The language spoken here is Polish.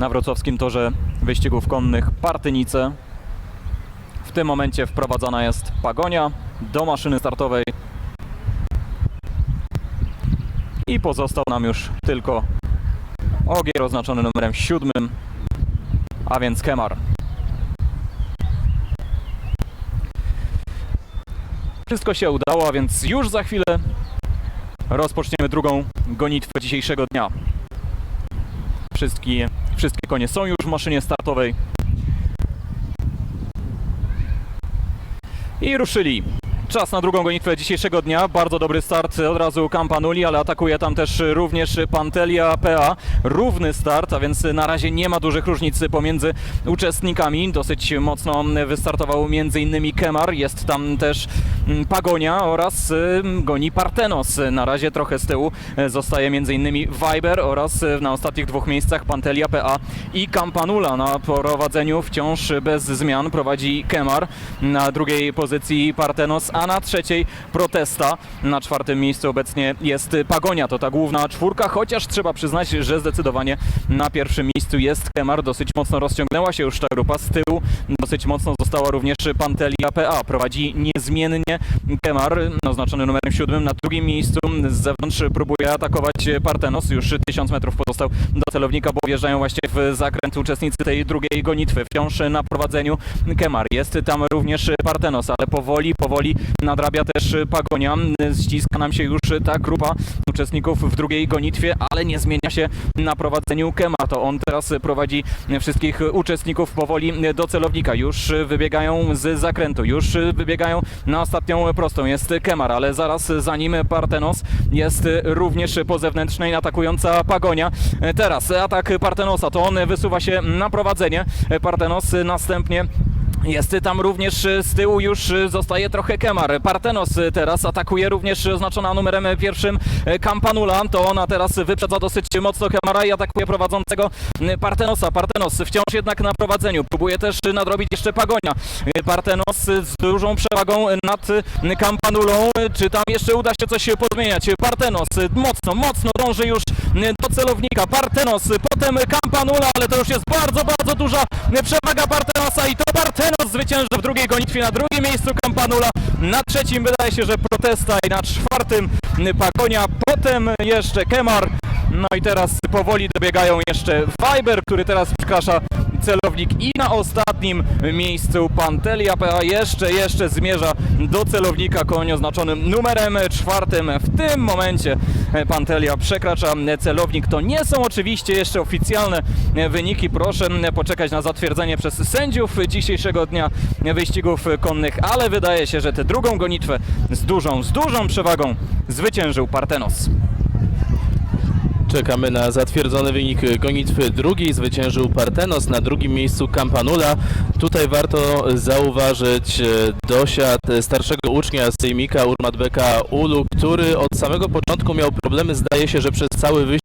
na wrocławskim torze wyścigów konnych Partynice. W tym momencie wprowadzana jest pagonia do maszyny startowej. I pozostał nam już tylko ogier oznaczony numerem siódmym, a więc Kemar. Wszystko się udało, a więc już za chwilę rozpoczniemy drugą gonitwę dzisiejszego dnia. Wszystkie, wszystkie konie są już w maszynie startowej. I ruszyli. Czas na drugą gonitwę dzisiejszego dnia. Bardzo dobry start od razu Campanuli, ale atakuje tam też również Pantelia PA. Równy start, a więc na razie nie ma dużych różnic pomiędzy uczestnikami. Dosyć mocno wystartował m.in. Kemar, jest tam też mm, Pagonia oraz y, goni Partenos. Na razie trochę z tyłu zostaje m.in. Viber oraz e, na ostatnich dwóch miejscach Pantelia PA i Campanula. Na prowadzeniu wciąż bez zmian prowadzi Kemar. Na drugiej pozycji Partenos, a na trzeciej Protesta. Na czwartym miejscu obecnie jest Pagonia. To ta główna czwórka, chociaż trzeba przyznać, że zdecydowanie na pierwszym miejscu jest Kemar. Dosyć mocno rozciągnęła się już ta grupa z tyłu. Dosyć mocno została również Pantelia PA. Prowadzi niezmiennie Kemar, oznaczony numerem siódmym. Na drugim miejscu z zewnątrz próbuje atakować Partenos. Już 1000 metrów pozostał do celownika, bo wjeżdżają właśnie w zakręt uczestnicy tej drugiej gonitwy. Wciąż na prowadzeniu Kemar. Jest tam również Partenos, ale powoli, powoli nadrabia też Pagonia. Ściska nam się już ta grupa uczestników w drugiej gonitwie, ale nie zmienia się na prowadzeniu Kemar. To on teraz prowadzi wszystkich uczestników powoli do celownika. Już wybiegają z zakrętu, już wybiegają na ostatnią prostą. Jest Kemar, ale zaraz za nim Partenos jest również po zewnętrznej atakująca Pagonia. Teraz atak Partenosa, to on wysuwa się na prowadzenie. Partenos następnie jest tam również z tyłu już zostaje trochę Kemar. Partenos teraz atakuje również oznaczona numerem pierwszym Campanula. To ona teraz wyprzedza dosyć mocno Kemara i atakuje prowadzącego Partenosa. Partenos wciąż jednak na prowadzeniu. Próbuje też nadrobić jeszcze Pagonia. Partenos z dużą przewagą nad Campanulą. Czy tam jeszcze uda się coś podmieniać? Partenos mocno, mocno dąży już do celownika. Partenos, potem Campanula, ale to już jest bardzo, bardzo duża przewaga Partenosa i to Partenos zwycięża w drugiej gonitwie. Na drugim miejscu Campanula, na trzecim wydaje się, że Protesta i na czwartym Pagonia, potem jeszcze Kemar. No i teraz powoli dobiegają jeszcze Viber, który teraz przekracza celownik i na ostatnim miejscu Pantelia PA jeszcze, jeszcze zmierza do celownika koń oznaczonym numerem czwartym. W tym momencie Pantelia przekracza celownik. To nie są oczywiście jeszcze oficjalne wyniki. Proszę poczekać na zatwierdzenie przez sędziów dzisiejszego dnia wyścigów konnych, ale wydaje się, że tę drugą gonitwę z dużą, z dużą przewagą zwyciężył Partenos. Czekamy na zatwierdzony wynik gonitwy drugiej. Zwyciężył Partenos, na drugim miejscu Campanula. Tutaj warto zauważyć e, dosiad starszego ucznia Sejmika Urmatbeka Ulu, który od samego początku miał problemy, zdaje się, że przez cały wyścig